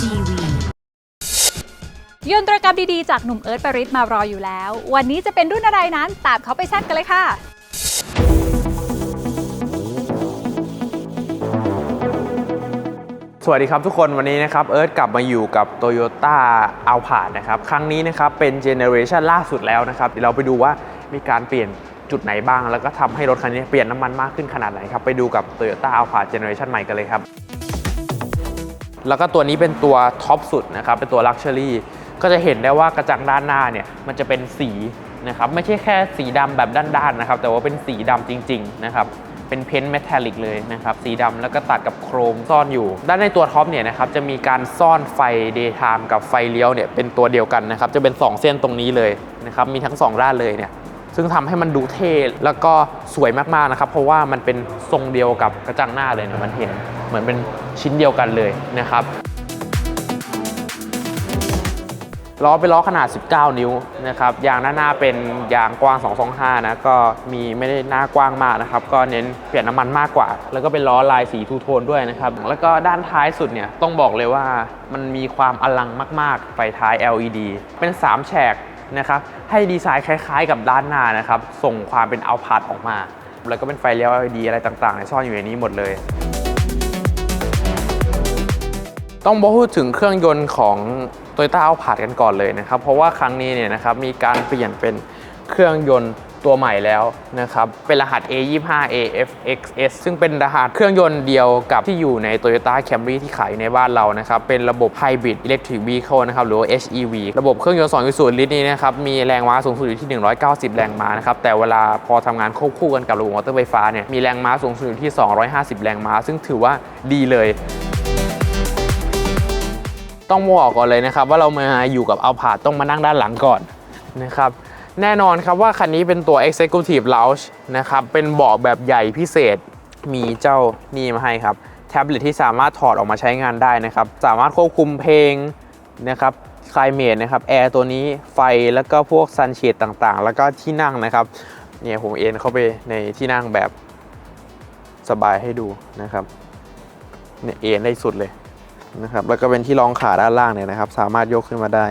TV ยนตรกรรมดีๆ จากหนุ่มเอิร์ธปริศมารออยู่แล้ว วันนี้จะเป็นรุ่นอะไรนั้น ตามเขาไปแซดกันเลยค่ะ สวัสดีครับทุกคนวันนี้นะครับเอิร์ธกลับมาอยู่กับ Toyota a l p a r d นะครับครั้งนี้นะครับเป็นเจเนอเรชันล่าสุดแล้วนะครับเดี๋ยวเราไปดูว่ามีการเปลี่ยนจุดไหนบ้าง แล้วก็ทำให้รถคันนี้เปลี่ยนน้ำมันมากขึ้นขนาดไหนครับไปดูกับ Toyota a l p a r d Generation ใหม่กันเลยครับ แล้วก็ตัวนี้เป็นตัวท็อปสุดนะครับเป็นตัว Luxury ก็จะเห็นได้ว่ากระจังด้านหน้าเนี่ยมันจะเป็นสีนะครับไม่ใช่แค่สีดำแบบด้านๆนะครับ แต่ว่าเป็นสีดำจริงๆนะครับเป็นเพ้นท์เมทัลลิกเลยนะครับ สีดำแล้วก็ตัดกับโครมซ่อนอยู่ ด้านในตัวท็อปเนี่ยนะครับจะมีการซ่อนไฟ daytime กับไฟเลี้ยวเนี่ยเป็นตัวเดียวกันนะครับ จะเป็น 2 เส้นตรงนี้เลยนะครับมีทั้ง 2 ด้านเลยเนี่ยซึ่งทำให้มันดูเท่แล้วก็สวยมากๆนะครับ เพราะว่ามันเป็นทรงเดียวกับกระจังหน้าเลยเนะมันเห็น เหมือนเป็นชิ้นเดียวกันเลยนะครับล้อเป็นล้อขนาด 19 นิ้วนะครับ ยางหน้าหน้าเป็นยางกว้าง 225 นะ ก็มีไม่ได้หน้ากว้างมากนะครับ ก็เน้นเปลี่ยนน้ำมันมากกว่า แล้วก็เป็นล้อลายสีทูโทนด้วยนะครับ แล้วก็ด้านท้ายสุดเนี่ย ต้องบอกเลยว่ามันมีความอลังมาก ๆ ไฟท้าย LED เป็น 3 แฉกนะครับ ให้ดีไซน์คล้าย ๆ กับด้านหน้านะครับ ส่งความเป็นเอาพาร์ออกมา แล้วก็เป็นไฟเลี้ยว LED อะไรต่างๆเนี่ยซ่อนอยู่ในนี้หมดเลย ต้องพูดถึงเครื่องยนต์ของ Toyota a l p a r d กันก่อนเลยนะครับ เพราะว่าครั้งนี้เนี่ยนะครับมีการเปลี่ยนเป็นเครื่องยนต์ตัวใหม่แล้วนะครับ เป็นรหัส A25AFXS ซึ่งเป็นรหัสเครื่องยนต์เดียวกับที่อยู่ใน Toyota Camry ที่ขายในบ้านเรานะครับ เป็นระบบ Hybrid Electric Vehicle นะครับ หรือ HEV ระบบเครื่องยนต์2.0 ลิตรนี้นะครับ มีแรงม้าสูงสุดอยู่ที่ 190 แรงม้านะครับ แต่เวลาพอทำงานควบคู่กันกับระบบมอเตอร์ไฟฟ้าเนี่ย มีแรงม้าสูงสุดอยู่ที่ 250 แรงม้า ซึ่งถือว่าดีเลย ต้องบอกก่อนเลยนะครับ ว่าเรามาอยู่กับเอาผาดต้องมานั่งด้านหลังก่อนนะครับแน่นอนครับว่าคันนี้เป็นตัว Executive Lounge นะครับ เป็นเบาะแบบใหญ่พิเศษมีเจ้านี่มาให้ครับ แท็บเล็ตที่สามารถถอดออกมาใช้งานได้นะครับ สามารถควบคุมเพลงนะครับคลายเมดนะครับแอร์ตัวนี้ไฟแล้วก็พวกซันเชดต่างๆ แล้วก็ที่นั่งนะครับเนี่ยผมเอ็นเข้าไปในที่นั่งแบบสบายให้ดูนะครับเนี่ยเอ็นได้สุดเลย นะครับแล้วก็เป็นที่รองขาด้านล่างเนี่ยนะครับ สามารถยกขึ้นมาได้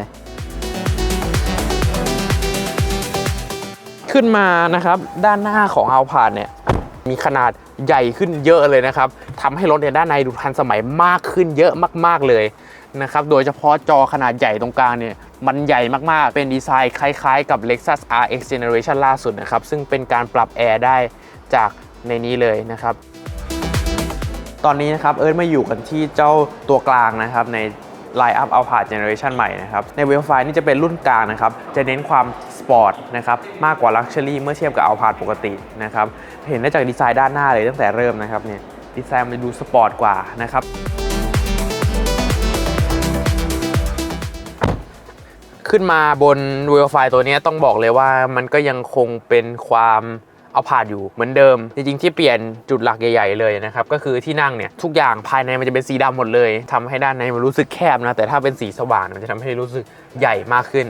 ขึ้นมานะครับด้านหน้าของเอาผ่านเนี่ยมีขนาดใหญ่ขึ้นเยอะเลยนะครับทำให้รถเนี่ยด้านในดูทันสมัยมากขึ้นเยอะมาก ๆเลยนะครับโดยเฉพาะจอขนาดใหญ่ตรงกลางเนี่ยมันใหญ่มากๆ เป็นดีไซน์คล้ายๆ กับ Lexus RX Generation ล่าสุดนะครับ ซึ่งเป็นการปรับแอร์ได้จากในนี้เลยนะครับ ตอนนี้นะครับเอิร์ธมาอยู่กันที่เจ้าตัวกลางนะครับใน Line Up Alphard Generation ใหม่นะครับในเวลไฟนี่จะเป็นรุ่นกลางนะครับจะเน้นความสปอร์ตนะครับมากกว่า Luxury เมื่อเทียบกับ Alphard ปกตินะครับเห็นได้จากดีไซน์ด้านหน้าเลยตั้งแต่เริ่มนะครับเนี่ยดีไซน์มันดูสปอร์ตกว่านะครับขึ้นมาบนเวลไฟตัวนี้ต้องบอกเลยว่ามันก็ยังคงเป็นความ เอาผ่านอยู่เหมือนเดิม จริงๆที่เปลี่ยนจุดหลักใหญ่ๆเลยนะครับก็คือที่นั่งเนี่ยทุกอย่างภายในมันจะเป็นสีดำหมดเลยทำให้ด้านในมันรู้สึกแคบนะแต่ถ้าเป็นสีสว่างมันจะทำให้รู้สึกใหญ่มากขึ้น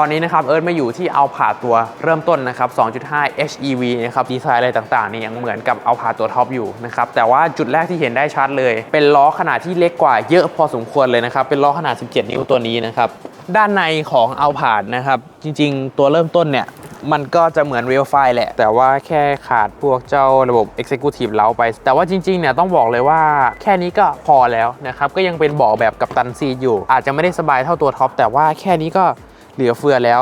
ตอนนี้นะครับเอิร์ธมาอยู่ที่เอาผาตัวเริ่มต้นนะครับ 2.5 HEV นะครับดีไซน์อะไรต่างๆนี่ยังเหมือนกับเอาผาตัวท็อปอยู่นะครับแต่ว่าจุดแรกที่เห็นได้ชัดเลย เป็นล้อขนาดที่เล็กกว่าเยอะพอสมควรเลยนะครับ เป็นล้อขนาด 17 นิ้วตัวนี้นะครับ ด้านในของเอาผาดนะครับ จริงๆ ตัวเริ่มต้นเนี่ย มันก็จะเหมือน Real f i แหละ แต่ว่าแค่ขาดพวกเจ้าระบบ Executive เล้าไป แต่ว่าจริงๆเนี่ยต้องบอกเลยว่าแค่นี้ก็พอแล้วนะครับ ก็ยังเป็นเบาะแบบกับตันซีอยู่ อาจจะไม่ได้สบายเท่าตัวท็อปแต่ว่าแค่นี้ก็เหลือเฟือแล้ว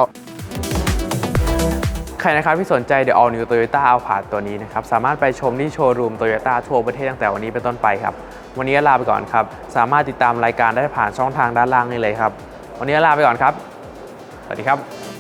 ใครนะครับที่สนใจ The All New Toyota Alphard ตัวนี้นะครับ สามารถไปชมที่โชว์รูม Toyota ทั่วประเทศตั้งแต่วันนี้เป็นต้นไปครับ วันนี้ลาไปก่อนครับ สามารถติดตามรายการได้ผ่านช่องทางด้านล่างนี่เลยครับ วันนี้ลาไปก่อนครับ สวัสดีครับ